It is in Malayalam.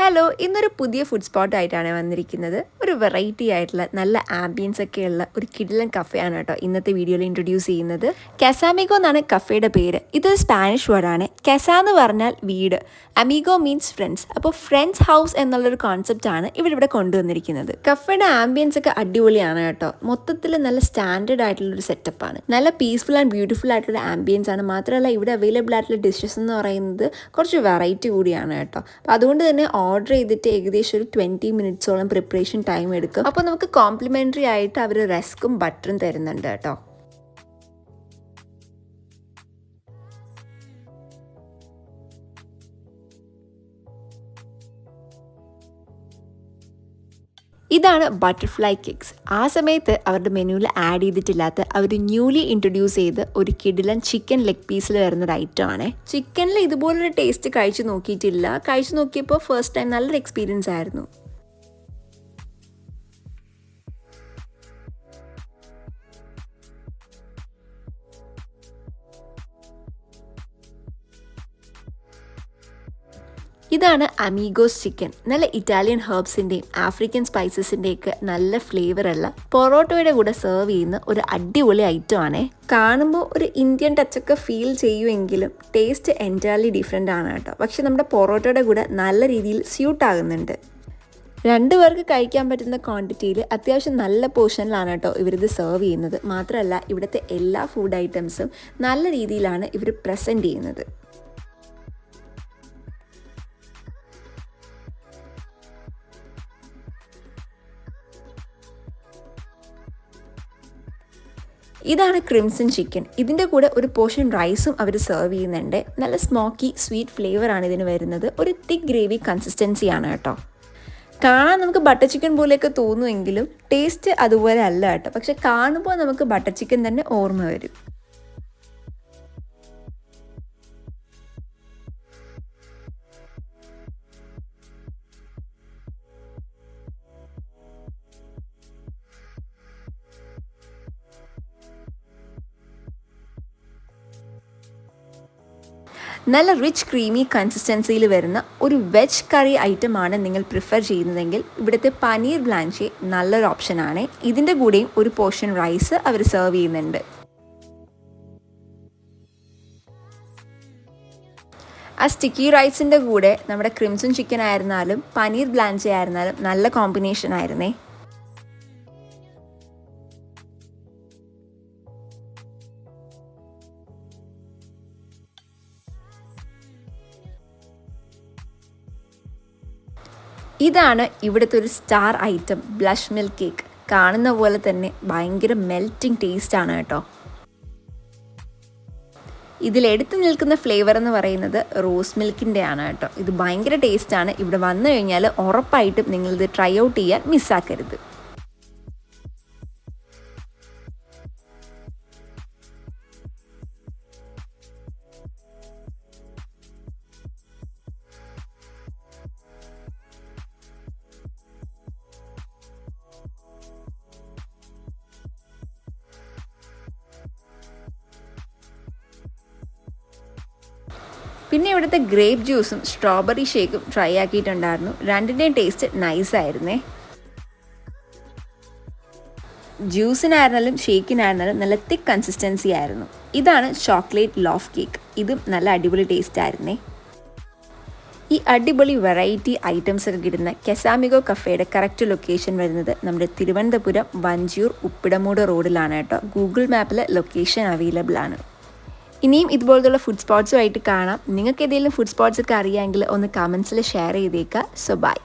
ഹലോ ഇന്നൊരു പുതിയ ഫുഡ് സ്പോട്ടായിട്ടാണ് വന്നിരിക്കുന്നത്. ഒരു വെറൈറ്റി ആയിട്ടുള്ള നല്ല ആംബിയൻസ് ഒക്കെ ഉള്ള ഒരു കിഡിലൻ കഫേയാണ് കേട്ടോ ഇന്നത്തെ വീഡിയോയിൽ ഇൻട്രൊഡ്യൂസ് ചെയ്യുന്നത്. കസാമിഗോ എന്നാണ് കഫേയുടെ പേര്. ഇതൊരു സ്പാനിഷ് വേർഡാണ് കെസ എന്ന് പറഞ്ഞാൽ വീട്. അമീഗോ മീൻസ് ഫ്രണ്ട്സ് അപ്പോൾ ഫ്രണ്ട്സ് ഹൗസ് എന്നുള്ളൊരു കോൺസെപ്റ്റാണ് ഇവിടെ കൊണ്ടുവന്നിരിക്കുന്നത്. കഫേയുടെ ആംബിയൻസ് ഒക്കെ അടിപൊളിയാണ് കേട്ടോ. മൊത്തത്തിൽ നല്ല സ്റ്റാൻഡേർഡ് ആയിട്ടുള്ള ഒരു സെറ്റപ്പാണ് നല്ല പീസ്ഫുൾ ആൻഡ് ബ്യൂട്ടിഫുൾ ആയിട്ടുള്ള ആംബിയൻസ് ആണ്. മാത്രമല്ല ഇവിടെ അവൈലബിൾ ആയിട്ടുള്ള ഡിഷസ് എന്ന് പറയുന്നത് കുറച്ച് വെറൈറ്റി കൂടിയാണ് കേട്ടോ. അപ്പോൾ അതുകൊണ്ട് തന്നെ ഓർഡർ ചെയ്തിട്ട് ഏകദേശം ഒരു ട്വന്റി മിനിറ്റ്സോളം പ്രിപ്പറേഷൻ ടൈം എടുക്കും. അപ്പോൾ നമുക്ക് കോംപ്ലിമെന്ററി ആയിട്ട് അവർ റസ്ക്കും ബട്ടറും തരുന്നുണ്ട് കേട്ടോ. ഇതാണ് ബട്ടർഫ്ലൈ കേക്ക്സ് ആ സമയത്ത് അവരുടെ മെനുവിൽ ആഡ് ചെയ്തിട്ടില്ലാത്ത അവർ ന്യൂലി ഇൻട്രൊഡ്യൂസ് ചെയ്ത് ഒരു കിഡിലൻ ചിക്കൻ ലെഗ് പീസിൽ വരുന്ന ഒരു ഐറ്റം ആണ്. ചിക്കനിൽ ഇതുപോലൊരു ടേസ്റ്റ് കഴിച്ചു നോക്കിയിട്ടില്ല. കഴിച്ചു നോക്കിയപ്പോൾ ഫസ്റ്റ് ടൈം നല്ലൊരു എക്സ്പീരിയൻസ് ആയിരുന്നു. ഇതാണ് അമീഗോസ് ചിക്കൻ. നല്ല ഇറ്റാലിയൻ ഹെർബ്സിന്റെയും ആഫ്രിക്കൻ സ്പൈസസിന്റെയൊക്കെ നല്ല ഫ്ലേവർ ഫ്ലേവറുള്ള പൊറോട്ടോയുടെ കൂടെ സെർവ് ചെയ്യുന്ന ഒരു അടിപൊളി ഐറ്റം ആണേ. കാണുമ്പോൾ ഒരു ഇന്ത്യൻ ടച്ചൊക്കെ ഫീൽ ചെയ്യുമെങ്കിലും ടേസ്റ്റ് എന്റയർലി ഡിഫറെന്റ് ആണ് കേട്ടോ. പക്ഷെ നമ്മുടെ പൊറോട്ടയുടെ കൂടെ നല്ല രീതിയിൽ സ്യൂട്ട് ആകുന്നുണ്ട്. രണ്ട് പേർക്ക് കഴിക്കാൻ പറ്റുന്ന ക്വാണ്ടിറ്റിയിൽ അത്യാവശ്യം നല്ല പോർഷനിലാണ് കേട്ടോ ഇവരിത് സെർവ് ചെയ്യുന്നത്. മാത്രമല്ല ഇവിടുത്തെ എല്ലാ ഫുഡ് ഐറ്റംസും നല്ല രീതിയിലാണ് ഇവർ പ്രസന്റ് ചെയ്യുന്നത്. ഇതാണ് ക്രിംസൺ ചിക്കൻ ഇതിന്റെ കൂടെ ഒരു പോർഷൻ റൈസും അവർ സെർവ് ചെയ്യുന്നുണ്ട്. നല്ല സ്മോക്കി സ്വീറ്റ് ഫ്ലേവർ ആണ് ഇതിന് വരുന്നത്. ഒരു തിക്ക് ഗ്രേവി കൺസിസ്റ്റൻസി ആണ് കേട്ടോ. കാണാൻ നമുക്ക് ബട്ടർ ചിക്കൻ പോലെയൊക്കെ തോന്നുമെങ്കിലും ടേസ്റ്റ് അതുപോലെ അല്ല കേട്ടോ. പക്ഷെ കാണുമ്പോൾ നമുക്ക് ബട്ടർ ചിക്കൻ തന്നെ ഓർമ്മ വരും. നല്ല റിച്ച് ക്രീമി കൺസിസ്റ്റൻസിയിൽ വരുന്ന ഒരു വെജ് കറി ഐറ്റം ആണ് നിങ്ങൾ പ്രിഫർ ചെയ്യുന്നതെങ്കിൽ ഇവിടുത്തെ പനീർ ബ്ലാൻഷെ നല്ലൊരു ഓപ്ഷനാണ് ഇതിന്റെ കൂടെയും ഒരു പോർഷൻ റൈസ് അവർ സെർവ് ചെയ്യുന്നുണ്ട്. ആ സ്റ്റിക്കി റൈസിന്റെ കൂടെ നമ്മുടെ ക്രിംസൺ ചിക്കൻ ആയിരുന്നാലും പനീർ ബ്ലാൻഷെ ആയിരുന്നാലും നല്ല കോമ്പിനേഷൻ ആയിരുന്നേ. ഇതാണ് ഇവിടുത്തെ ഒരു star item blush milk cake. കാണുന്ന പോലെ തന്നെ ഭയങ്കര മെൽറ്റിംഗ് ആണ് കേട്ടോ. ഇതിലെടുത്ത് നിൽക്കുന്ന ഫ്ലേവർ എന്ന് പറയുന്നത് റോസ് മിൽക്കിന്റെ ആണ് കേട്ടോ. ഇത് ഭയങ്കര ടേസ്റ്റാണ് ഇവിടെ വന്നു കഴിഞ്ഞാൽ ഉറപ്പായിട്ടും നിങ്ങളിത് ട്രൈ ഔട്ട് ചെയ്യാൻ മിസ്സാക്കരുത് പിന്നെ ഇവിടുത്തെ ഗ്രേപ്പ് ജ്യൂസും സ്ട്രോബെറി ഷേക്കും ട്രൈ ആക്കിയിട്ടുണ്ടായിരുന്നു. രണ്ടിന്റെയും ടേസ്റ്റ് നൈസായിരുന്നേ ജ്യൂസിനായിരുന്നാലും ഷേക്കിനായിരുന്നാലും നല്ല തിക്ക് കൺസിസ്റ്റൻസി ആയിരുന്നു. ഇതാണ് ചോക്ലേറ്റ് ലോഫ് കേക്ക് ഇതും നല്ല അടിപൊളി ടേസ്റ്റ് ആയിരുന്നേ. ഈ അടിപൊളി വെറൈറ്റി ഐറ്റംസ് കിട്ടുന്ന കെസാമിഗോ കഫേയുടെ കറക്റ്റ് ലൊക്കേഷൻ വരുന്നത് നമ്മുടെ തിരുവനന്തപുരം വഞ്ചിയൂർ ഉപ്പിടമൂട് റോഡിലാണ് കേട്ടോ. ഗൂഗിൾ മാപ്പിൽ ലൊക്കേഷൻ അവൈലബിൾ ആണ്. ഇനിയും ഇതുപോലത്തുള്ള ഫുഡ് സ്പോട്സുമായിട്ട് കാണാം. നിങ്ങൾക്ക് ഏതെങ്കിലും ഫുഡ് സ്പോട്സ് ഒക്കെ അറിയാമെങ്കിൽ ഒന്ന് കമൻസിൽ ഷെയർ ചെയ്തേക്കുക സോ ബൈ